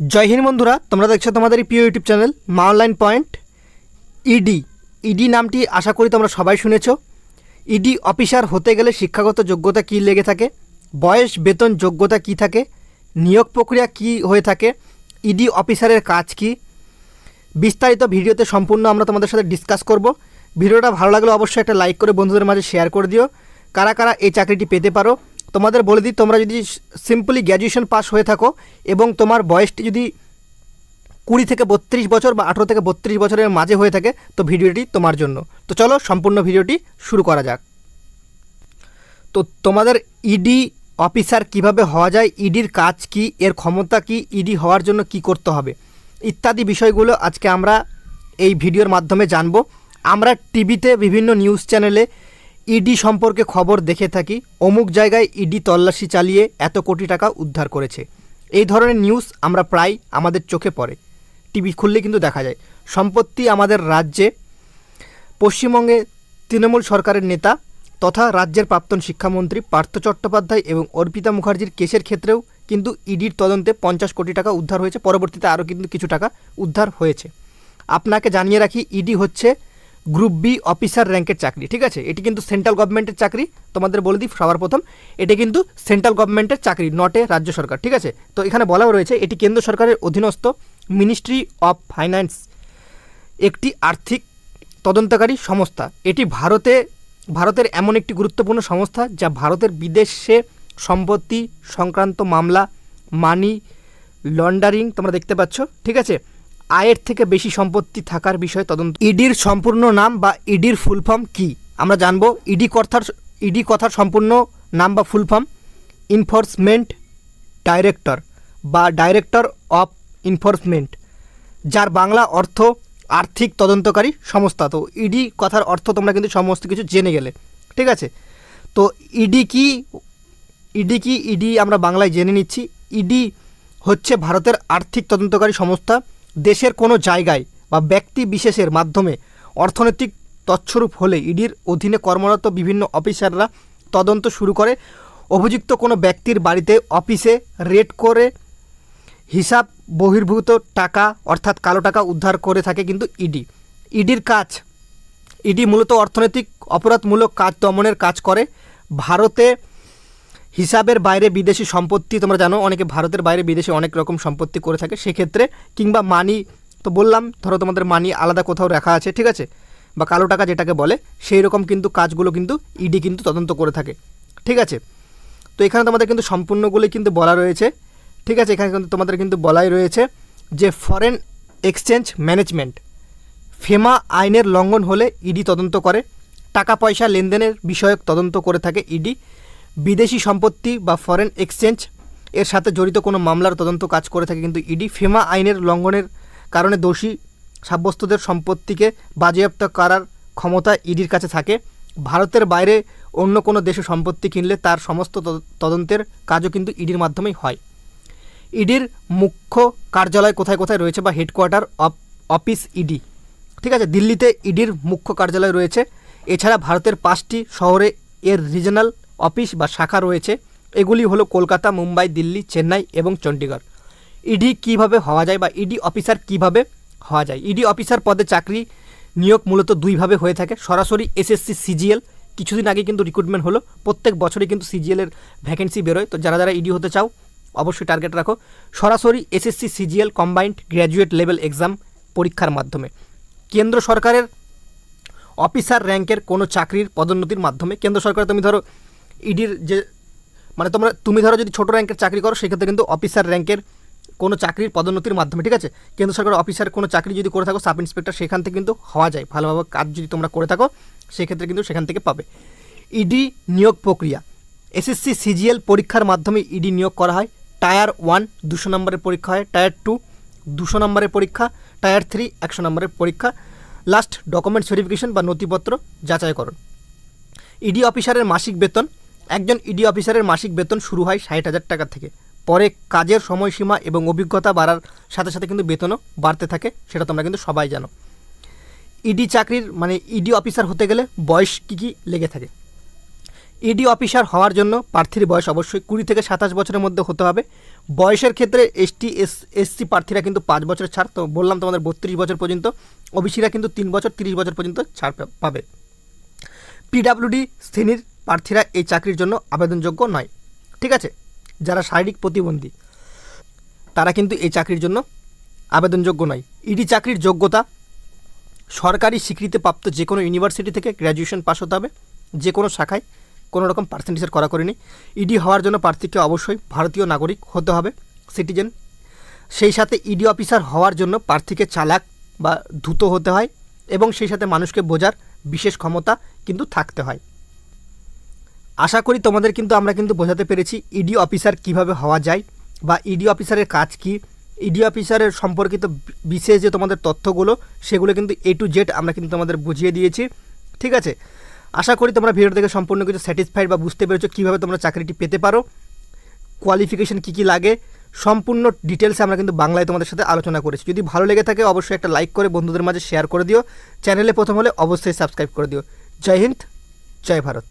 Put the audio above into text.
জয় হিন্দ বন্ধুরা, তোমরা দেখছ তোমাদের প্রিয় YouTube channel Maa online point. ED ED নামটি আশা করি তোমরা সবাই শুনেছ। ইডি অফিসার হতে গেলে শিক্ষাগত যোগ্যতা কী লেগে থাকে? বয়স, বেতন, যোগ্যতা কী থাকে? নিয়োগ প্রক্রিয়া কী হয়ে থাকে? ইডি অফিসারের কাজ কী? বিস্তারিত ভিডিওতে সম্পূর্ণ আমরা তোমাদের সাথে ডিসকাস করব। ভিডিওটা ভালো লাগলে অবশ্যই একটা লাইক করে বন্ধুদের মাঝে শেয়ার করে দিও। কারা কারা এই চাকরিটি পেতে পারো? তোমাদের বলে দিই, তোমরা যদি সিম্পলি গ্র্যাজুয়েশন পাস হয়ে থাকো এবং তোমার বয়সটি যদি কুড়ি থেকে বত্রিশ বছর বা আঠেরো থেকে বত্রিশ বছরের মাঝে হয়ে থাকে, তো ভিডিওটি তোমার জন্য। তো চলো, সম্পূর্ণ ভিডিওটি শুরু করা যাক। তো তোমাদের ইডি অফিসার কীভাবে হওয়া যায় ইডির কাজ কি, এর ক্ষমতা কি ইডি হওয়ার জন্য কি করতে হবে, ইত্যাদি বিষয়গুলো আজকে আমরা এই ভিডিওর মাধ্যমে জানব। আমরা টিভিতে বিভিন্ন নিউজ চ্যানেলে ইডি সম্পর্কে খবর দেখে থাকি, অমুক জায়গায় ইডি তল্লাশি চালিয়ে এত কোটি টাকা উদ্ধার করেছে। এই ধরনের নিউজ আমরা প্রায় আমাদের চোখে পড়ে। টিভি খুললে কিন্তু দেখা যায়, সম্পত্তি আমাদের রাজ্যে, পশ্চিমবঙ্গে তৃণমূল সরকারের নেতা তথা রাজ্যের প্রাক্তন শিক্ষামন্ত্রী পার্থ চট্টোপাধ্যায় এবং অর্পিতা মুখার্জির কেসের ক্ষেত্রেও কিন্তু ইডির তদন্তে পঞ্চাশ কোটি টাকা উদ্ধার হয়েছে। পরবর্তীতে আরও কিন্তু কিছু টাকা উদ্ধার হয়েছে। আপনাকে জানিয়ে রাখি, ইডি হচ্ছে গ্রুপ বি অফিসার র্যাঙ্কের চাকরি, ঠিক আছে? এটি কিন্তু সেন্ট্রাল গভর্নমেন্টের চাকরি, তোমাদের বলে দিই সবার প্রথম, এটি কিন্তু সেন্ট্রাল গভর্নমেন্টের চাকরি নটে রাজ্য সরকার, ঠিক আছে? তো এখানে বলাও রয়েছে, এটি কেন্দ্র সরকারের অধীনস্থ মিনিস্ট্রি অফ ফাইন্যান্স একটি আর্থিক তদন্তকারী সংস্থা। এটি ভারতে, ভারতের এমন একটি গুরুত্বপূর্ণ সংস্থা যা ভারতের বিদেশে সম্পত্তি সংক্রান্ত মামলা মানি লন্ডারিং তোমরা দেখতে পাচ্ছ, ঠিক আছে? আয়ের থেকে বেশি সম্পত্তি থাকার বিষয়ে তদন্ত। ইডির সম্পূর্ণ নাম বা ইডির ফুল ফর্ম কী? আমরা জানব ইডি কথার ইডি কথার সম্পূর্ণ নাম বা ফুল ফর্ম। ইনফোর্সমেন্ট ডাইরেক্টর বা ডাইরেক্টর অফ ইনফোর্সমেন্ট যার বাংলা অর্থ আর্থিক তদন্তকারী সংস্থা। তো ইডি কথার অর্থ তোমরা কিন্তু সমস্ত কিছু জেনে গেলে, ঠিক আছে? তো ইডি কি ইডি কি, ইডি আমরা বাংলায় জেনে নিচ্ছি। ইডি হচ্ছে ভারতের আর্থিক তদন্তকারী সংস্থা। দেশের কোনো জায়গায় বা ব্যক্তি বিশেষের মাধ্যমে অর্থনৈতিক তৎস্বরূপ হলে ইডির অধীনে কর্মরত বিভিন্ন অফিসাররা তদন্ত শুরু করে। অভিযুক্ত কোনো ব্যক্তির বাড়িতে অফিসে রেড করে হিসাব বহির্ভূত টাকা অর্থাৎ কালো টাকা উদ্ধার করে থাকে কিন্তু ইডি। ইডির কাজ, ইডি মূলত অর্থনৈতিক অপরাধমূলক কাজ দমনের কাজ করে। ভারতে হিসাবের বাইরে বিদেশি সম্পত্তি, তোমরা জানো, অনেকে ভারতের বাইরে বিদেশে অনেক রকম সম্পত্তি করে থাকে। সেক্ষেত্রে কিংবা মানি তো বললাম, ধরো তোমাদের মানি আলাদা কোথাও রাখা আছে, ঠিক আছে? বা কালো টাকা যেটাকে বলে, সেই রকম কিন্তু কাজগুলো কিন্তু ইডি কিন্তু তদন্ত করে থাকে, ঠিক আছে? তো এখানে তোমাদের কিন্তু সম্পূর্ণগুলি কিন্তু বলা রয়েছে, ঠিক আছে? এখানে কিন্তু তোমাদের কিন্তু বলাই রয়েছে যে ফরেন এক্সচেঞ্জ ম্যানেজমেন্ট ফেমা আইনের লঙ্ঘন হলে ইডি তদন্ত করে টাকা পয়সা লেনদেনের বিষয়ক তদন্ত করে থাকে ইডি বিদেশি সম্পত্তি বা ফরেন এক্সচেঞ্জ এর সাথে জড়িত কোনো মামলার তদন্ত কাজ করে থাকে কিন্তু ইডি ফেমা আইনের লঙ্ঘনের কারণে দোষী সাব্যস্তদের সম্পত্তিকে বাজেয়াপ্ত করার ক্ষমতা ইডির কাছে থাকে। ভারতের বাইরে অন্য কোনো দেশে সম্পত্তি কিনলে তার সমস্ত তদ- তদন্তের কাজও কিন্তু ইডির মাধ্যমেই হয়। ইডির মুখ্য কার্যালয় কোথায় কোথায় রয়েছে বা হেডকোয়ার্টার অফ অফিস ইডি? ঠিক আছে, দিল্লিতে ইডির মুখ্য কার্যালয় রয়েছে। এছাড়া ভারতের পাঁচটি শহরে এর রিজনাল অফিস বা শাখা রয়েছে। এগুলি হলো কলকাতা, মুম্বাই, দিল্লি, চেন্নাই এবং চণ্ডীগড়। ইডি কীভাবে হওয়া যায় বা ইডি অফিসার কীভাবে হওয়া যায়? ইডি অফিসার পদে চাকরি নিয়োগ মূলত দুইভাবে হয়ে থাকে। সরাসরি এসএসসি, সিজিএল, কিছুদিন আগে কিন্তু রিক্রুটমেন্ট হলো। প্রত্যেক বছরই কিন্তু সিজিএলের ভ্যাকেন্সি বেরোয়। তো যারা যারা ইডি হতে চাও, অবশ্যই টার্গেট রাখো। সরাসরি SSC, CGL combined graduate level exam পরীক্ষার মাধ্যমে। কেন্দ্র সরকারের অফিসার র্যাঙ্কের কোনো চাকরির পদোন্নতির মাধ্যমে কেন্দ্র সরকার, তুমি ধরো ইডির যে মানে তোমরা, তুমি ধরো যদি ছোটো র্যাঙ্কের চাকরি করো, সেক্ষেত্রে কিন্তু অফিসার র্যাঙ্কের কোনো চাকরির পদোন্নতির মাধ্যমে, ঠিক আছে? কেন্দ্র সরকার অফিসার কোনো চাকরি যদি করে থাকো সাব ইন্সপেক্টর সেখান থেকে কিন্তু হওয়া যায়। ভালোভাবে কাজ যদি তোমরা করে থাকো, সেক্ষেত্রে কিন্তু সেখান থেকে পাবে। ইডি নিয়োগ প্রক্রিয়া। এসএসসি সিজিএল পরীক্ষার মাধ্যমে ইডি নিয়োগ করা হয়। টায়ার ওয়ান দুশো নম্বরের পরীক্ষা হয়, টায়ার টু দুশো নম্বরের পরীক্ষা, টায়ার থ্রি একশো নম্বরের পরীক্ষা। লাস্ট ডকুমেন্ট ভেরিফিকেশন বা নথিপত্র যাচাইকরণ। ইডি অফিসারের মাসিক বেতন একজন ইডি অফিসারের মাসিক বেতন শুরু হয় ষাট হাজার টাকা থেকে। পরে কাজের সময়সীমা এবং অভিজ্ঞতা বাড়ার সাথে সাথে কিন্তু বেতনও বাড়তে থাকে, সেটা তোমরা কিন্তু সবাই জানো। ইডি চাকরির মানে ইডি অফিসার হতে গেলে বয়স কী কী লেগে থাকে? ইডি অফিসার হওয়ার জন্য প্রার্থীর বয়স অবশ্যই কুড়ি থেকে সাতাশ বছরের মধ্যে হতে হবে। বয়সের ক্ষেত্রে এসটি এস এসসি প্রার্থীরা কিন্তু পাঁচ বছর ছাড়, তো বললাম তোমাদের বত্রিশ বছর পর্যন্ত। ওবিসিরা কিন্তু তিন বছর, তিরিশ বছর পর্যন্ত ছাড় পাবে। পিডাব্লিউডি শ্রেণির প্রার্থীরা এই চাকরির জন্য আবেদনযোগ্য নয়। ঠিক আছে? যারা শারীরিক প্রতিবন্ধী, তারা কিন্তু এই চাকরির জন্য আবেদনযোগ্য নয়। ইডি চাকরির যোগ্যতা, সরকারি স্বীকৃতিপ্রাপ্ত যে কোনো ইউনিভার্সিটি থেকে গ্র্যাজুয়েশন পাস হতে হবে, যে কোনো শাখায় কোনো রকম পার্সেন্টেজের করা করেনি ইডি হওয়ার জন্য প্রার্থীকে অবশ্যই ভারতীয় নাগরিক হতে হবে সিটিজেন সেই সাথে ইডি অফিসার হওয়ার জন্য প্রার্থীকে চালাক বা ধূত হতে হয় এবং সেই সাথে মানুষকে বোঝার বিশেষ ক্ষমতা কিন্তু থাকতে হয়। আশা করি তোমাদের কিন্তু আমরা কিন্তু বোঝাতে পেরেছি ইডি অফিসার কীভাবে হওয়া যায় বা ইডি অফিসারের কাজ কি। ইডি অফিসারের সম্পর্কিত বিশেষ যে তোমাদের তথ্যগুলো, সেগুলো কিন্তু এ টু জেড আমরা কিন্তু তোমাদের বুঝিয়ে দিয়েছি। ঠিক আছে? আশা করি তোমরা ভিডিও থেকে সম্পূর্ণ কিছু স্যাটিসফাইড বা বুঝতে পেরেছ কীভাবে তোমরা চাকরিটি পেতে পারো। কোয়ালিফিকেশন কী কী লাগে, সম্পূর্ণ ডিটেলসে আমরা কিন্তু বাংলায় তোমাদের সাথে আলোচনা করেছি। যদি ভালো লেগে থাকে অবশ্যই একটা লাইক করে বন্ধুদের মাঝে শেয়ার করে দিও। চ্যানেলে প্রথম হলে অবশ্যই সাবস্ক্রাইব করে দিও। জয় হিন্দ, জয় ভারত।